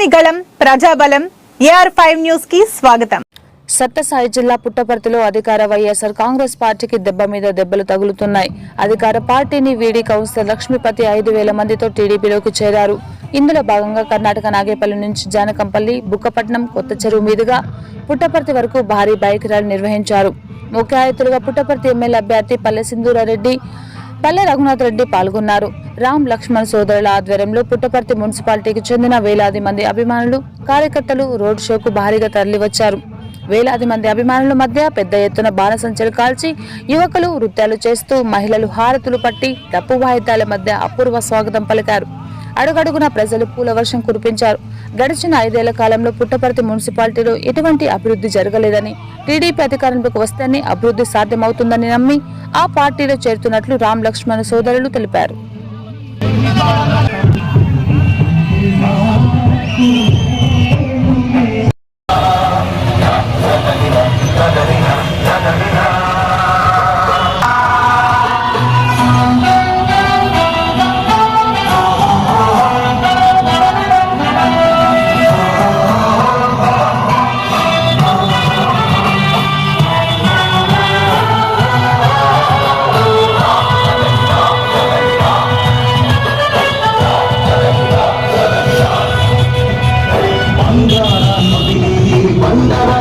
ప్రజలని ప్రజాబలం AR five న్యూస్కి స్వాగతం. సత్తసాయి జిల్లా పుట్టపర్తిలో అధికార వైఎస్ఆర్ కాంగ్రెస్ పార్టీకి దెబ్బ మీద దెబ్బలు తగులుతున్నాయి. అధికార పార్టీని వీడి కౌన్సిలర్ లక్ష్మీపతి ఐదు వేల మందితో టీడీపీలోకి చేరారు. ఇందులో భాగంగా కర్ణాటక నాగేపల్లి నుంచి జానకంపల్లి బుక్కపట్నం కొత్త చెరువు మీదుగా పుట్టపర్తి వరకు భారీ బైక్ ర్యాలీ నిర్వహించారు. ముఖ్య అతిథులుగా పుట్టపర్తి ఎమ్మెల్యే అభ్యర్థి పల్లె సింధూరారెడ్డి పల్లె రఘునాథ్ రెడ్డి పాల్గొన్నారు. రామ్ లక్ష్మణ్ సోదరుల ఆధ్వర్యంలో పుట్టపర్తి మున్సిపాలిటీకి చెందిన వేలాది మంది అభిమానులు కార్యకర్తలు రోడ్ షోకు భారీగా తరలివచ్చారు. వేలాది మంది అభిమానుల మధ్య పెద్ద ఎత్తున బాణసంచలు కాల్చి యువకులు నృత్యాలు చేస్తూ మహిళలు హారతులు పట్టి డప్పు వాయిద్యాల మధ్య అపూర్వ స్వాగతం పలికారు. అడుగడుగున ప్రజలు పూల వర్షం కురిపించారు. గడిచిన ఐదేళ్ళ కాలంలో పుట్టపర్తి మున్సిపాలిటీలో ఎటువంటి అభివృద్ధి జరగలేదని టీడీపీ అధికారంలోకి వస్తేనే అభివృద్ధి సాధ్యమవుతుందని నమ్మి ఆ పార్టీలో చేరుతున్నట్లు రామ్ లక్ష్మణ్ సోదరులు తెలిపారు.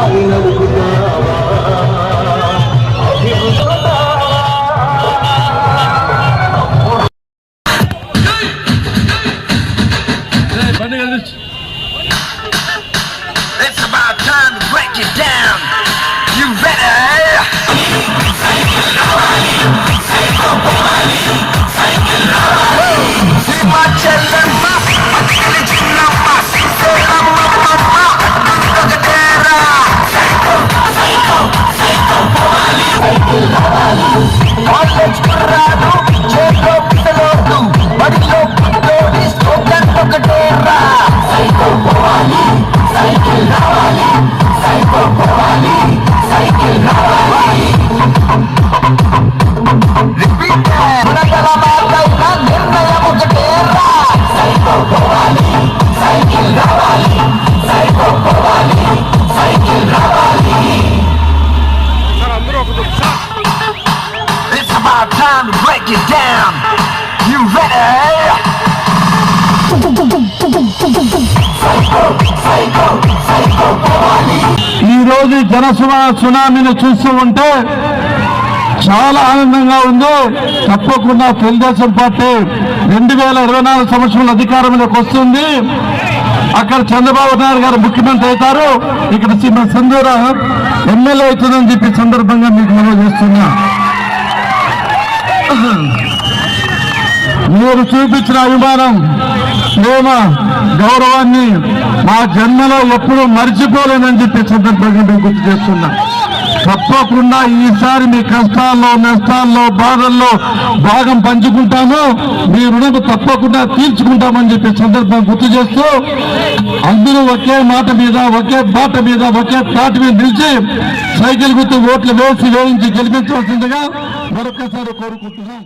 Hallelujah. Time to down. You ready? ఈరోజు రోజు సునామీని చూస్తూ ఉంటే చాలా ఆనందంగా ఉంది తప్పకుండా తెలుగుదేశం పార్టీ రెండు వేల ఇరవై నాలుగు సంవత్సరంలో అధికారంలోకి వస్తుంది అక్కడ చంద్రబాబు నాయుడు గారు ముఖ్యమంత్రి అవుతారు ఇక్కడ సింధూర ఎమ్మెల్యే అవుతుందని చెప్పి సందర్భంగా మీకు మనం చేస్తున్నా మీరు చూపించిన అభిమానం ప్రేమ గౌరవాన్ని మా జన్మలో ఎప్పుడూ మర్చిపోలేనని చెప్పి సందర్భంగా మేము గుర్తు చేస్తున్నా. తప్పకుండా ఈసారి మీ కష్టాల్లో నష్టాల్లో బాధల్లో భాగం పంచుకుంటాము. మీ రుణం తప్పకుండా తీర్చుకుంటామని చెప్పి సందర్భం గుర్తు చేస్తూ అందరూ ఒకే మాట మీద ఒకే బాట మీద ఒకే తాటి మీద నిలిచి సైకిల్ గుర్తు ఓట్లు వేసి వేయించి గెలిపించవలసిందిగా మరొకసారి కోరుకుంటున్నాం.